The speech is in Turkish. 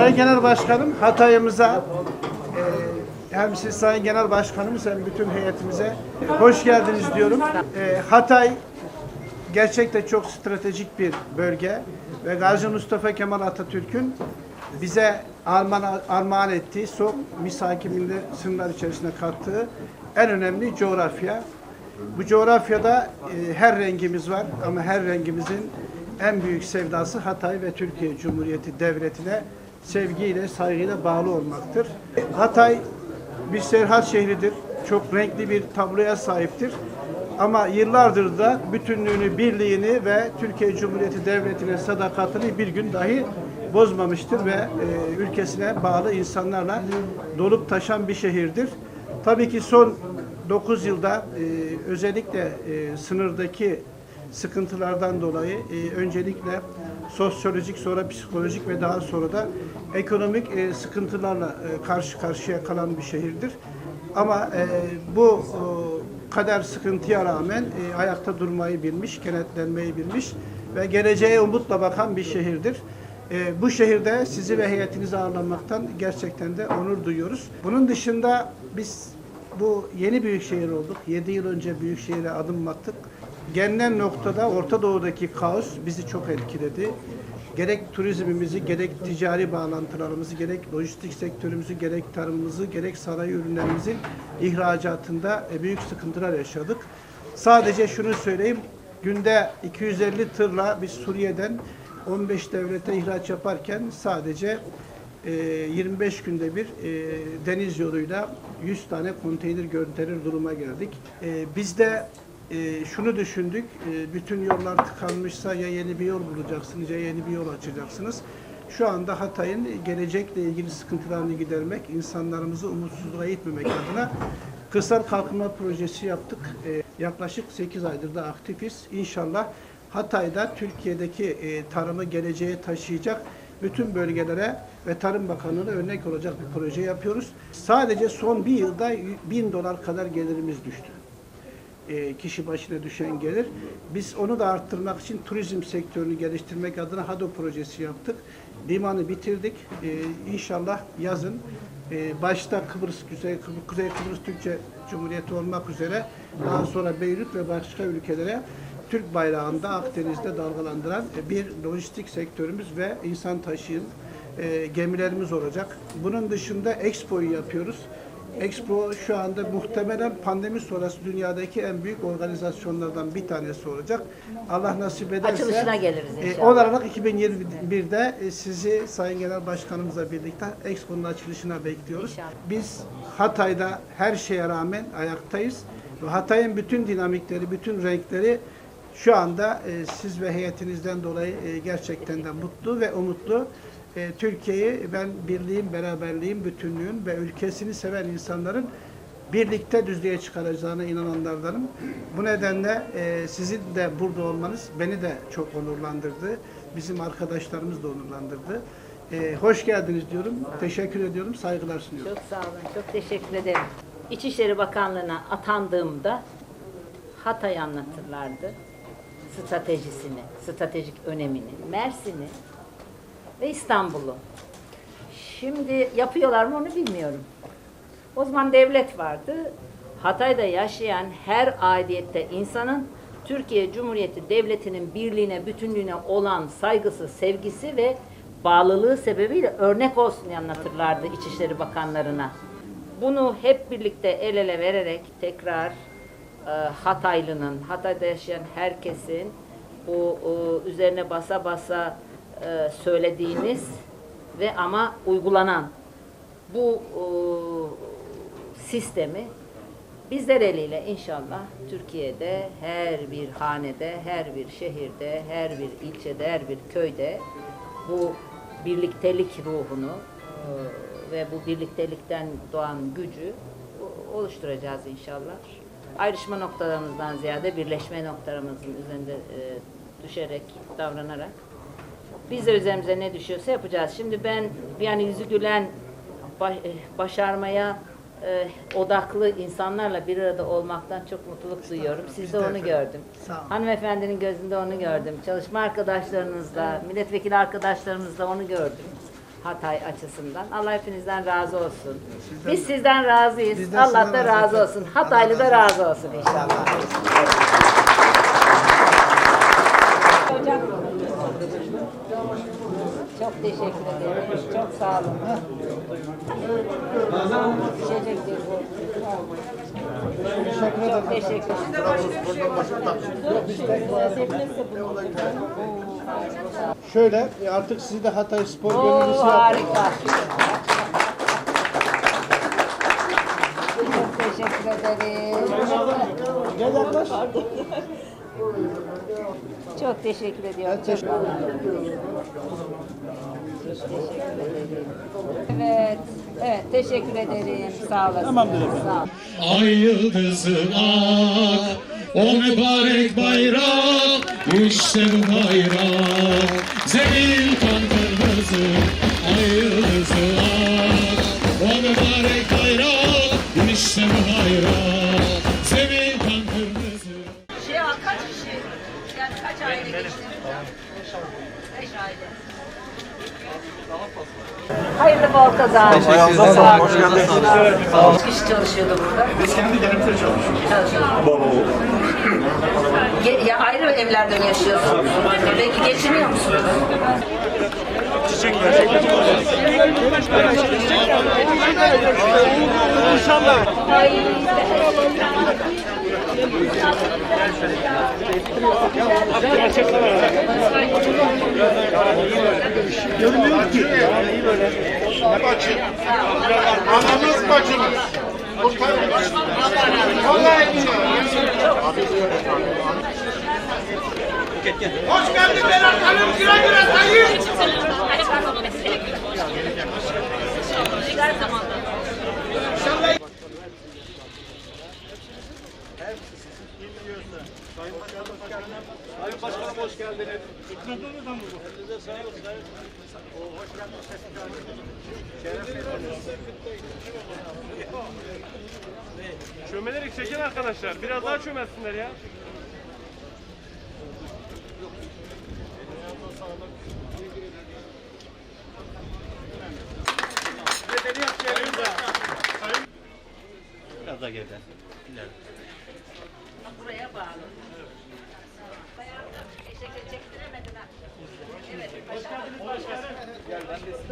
Sayın Genel Başkanım Hatay'ımıza e, hem siz Sayın Genel Başkanımız hem bütün heyetimize hoş geldiniz diyorum. E, Hatay gerçekten çok stratejik bir bölge ve Gazi Mustafa Kemal Atatürk'ün bize armağan, armağan ettiği son misakiminde sınırlar içerisine kattığı en önemli coğrafya. Bu coğrafyada e, her rengimiz var ama her rengimizin en büyük sevdası Hatay ve Türkiye Cumhuriyeti Devleti'ne sevgiyle, saygıyla bağlı olmaktır. Hatay bir serhat şehridir. Çok renkli bir tabloya sahiptir. Ama yıllardır da bütünlüğünü, birliğini ve Türkiye Cumhuriyeti Devleti'ne sadakatini bir gün dahi bozmamıştır ve e, ülkesine bağlı insanlarla dolup taşan bir şehirdir. Tabii ki son 9 yılda e, özellikle e, sınırdaki sıkıntılardan dolayı e, öncelikle sosyolojik sonra psikolojik ve daha sonra da ekonomik e, sıkıntılarla e, karşı karşıya kalan bir şehirdir. Ama e, bu e, kadar sıkıntıya rağmen e, ayakta durmayı bilmiş, kenetlenmeyi bilmiş ve geleceğe umutla bakan bir şehirdir. E, bu şehirde sizi ve heyetinizi ağırlamaktan gerçekten de onur duyuyoruz. Bunun dışında biz bu yeni büyük şehir olduk. 7 yıl önce büyük şehire adım attık. Gelinen noktada Orta Doğu'daki kaos bizi çok etkiledi. Gerek turizmimizi, gerek ticari bağlantılarımızı, gerek lojistik sektörümüzü, gerek tarımımızı, gerek sanayi ürünlerimizin ihracatında e, büyük sıkıntılar yaşadık. Sadece şunu söyleyeyim, günde 250 tırla biz Suriye'den 15 devlete ihraç yaparken sadece e, 25 günde bir e, deniz yoluyla 100 tane konteyner gönderir duruma geldik. E, biz de e, şunu düşündük, e, bütün yollar tıkanmışsa ya yeni bir yol bulacaksınız ya yeni bir yol açacaksınız. Şu anda Hatay'ın gelecekle ilgili sıkıntılarını gidermek, insanlarımızı umutsuzluğa itmemek adına kırsal kalkınma projesi yaptık. E, yaklaşık 8 aydır da aktifiz. İnşallah Hatay'da Türkiye'deki e, tarımı geleceğe taşıyacak bütün bölgelere ve Tarım Bakanlığı'na örnek olacak bir proje yapıyoruz. Sadece son bir yılda bin dolar kadar gelirimiz düştü e, kişi başına düşen gelir. Biz onu da arttırmak için turizm sektörünü geliştirmek adına HADO projesi yaptık. Limanı bitirdik. E, inşallah yazın e, başta Kıbrıs, Kuzey, Kıbrıs, Kuzey Kıbrıs Türkçe Cumhuriyeti olmak üzere daha sonra Beyrut ve başka ülkelere Türk bayrağında Akdeniz'de dalgalandıran e, bir lojistik sektörümüz ve insan taşıyan e, gemilerimiz olacak. Bunun dışında Expo'yu yapıyoruz. Expo şu anda muhtemelen pandemi sonrası dünyadaki en büyük organizasyonlardan bir tanesi olacak. Allah nasip ederse Açılışına geliriz e, inşallah. olarak 2021'de e, sizi Sayın Genel Başkanımızla birlikte Expo'nun açılışına bekliyoruz. İnşallah. Biz Hatay'da her şeye rağmen ayaktayız ve Hatay'ın bütün dinamikleri, bütün renkleri şu anda e, siz ve heyetinizden dolayı e, gerçekten de mutlu ve umutlu. E, Türkiye'yi ben birliğin, beraberliğin, bütünlüğün ve ülkesini seven insanların birlikte düzlüğe çıkaracağına inananlardanım. Bu nedenle e, sizin de burada olmanız beni de çok onurlandırdı. Bizim arkadaşlarımız da onurlandırdı. E, hoş geldiniz diyorum. Teşekkür ediyorum. Saygılar sunuyorum. Çok sağ olun, çok teşekkür ederim. İçişleri Bakanlığı'na atandığımda Hatay anlatırlardı. Stratejisini, stratejik önemini, Mersin'i ve İstanbul'u. Şimdi yapıyorlar mı onu bilmiyorum. O zaman devlet vardı. Hatay'da yaşayan her aidiyette insanın Türkiye Cumhuriyeti Devleti'nin birliğine, bütünlüğüne olan saygısı, sevgisi ve bağlılığı sebebiyle örnek olsun diye anlatırlardı İçişleri Bakanlarına. Bunu hep birlikte el ele vererek tekrar e, Hataylı'nın, Hatay'da yaşayan herkesin bu e, üzerine basa basa e, söylediğiniz ve ama uygulanan bu e, sistemi bizler eliyle inşallah Türkiye'de her bir hanede, her bir şehirde, her bir ilçede, her bir köyde bu birliktelik ruhunu e, ve bu birliktelikten doğan gücü oluşturacağız inşallah. Ayrışma noktalarımızdan ziyade birleşme noktalarımızın üzerinde e, düşerek, davranarak biz de üzerimize ne düşüyorsa yapacağız. Şimdi ben yani yüzü gülen, baş- e, başarmaya e, odaklı insanlarla bir arada olmaktan çok mutluluk duyuyorum. Sizde de onu efendim. gördüm. Hanımefendinin gözünde onu gördüm. Çalışma arkadaşlarınızla, milletvekili arkadaşlarımızla onu gördüm. Hatay açısından. Allah hepinizden razı olsun. Biz sizden razıyız. Allah sizden da razı razı olsun. Hataylı da razı olsun inşallah. Hocam. Çok teşekkür ederim. Çok sağ olun. Düşecek diye korkuyorum. Çok teşekkür Şöyle e, artık sizi de Hatay Spor Gönüllüsü harika. Çok teşekkür ederim. Gel yaklaş. Çok teşekkür ediyorum. Ben teşekkür ederim. Evet, evet teşekkür ederim. Sağ olasın. Tamamdır Sağ ol. Ay yıldızı ak, o mübarek bayrak, işte bu bayrak. Zemin kan kırmızı, Hayırlı bol kazanç. Teşekkür ederim. Hoş geldiniz. Kaç kişi çalışıyordu burada? Biz kendi kendimize çalışıyoruz. Çalışıyordu. Baba oğul. Ge- ya ayrı evlerde mi yaşıyorsunuz? Peki geçiniyor musunuz? Anamız bacımız. Kurtarın. Vallahi Hoş geldin Berat Hanım. Güle güle sayın. Çömelerek çekin arkadaşlar. Biraz daha çömelsinler ya. Buraya bağlı. Teşekkür çektiremedin ha. Evet.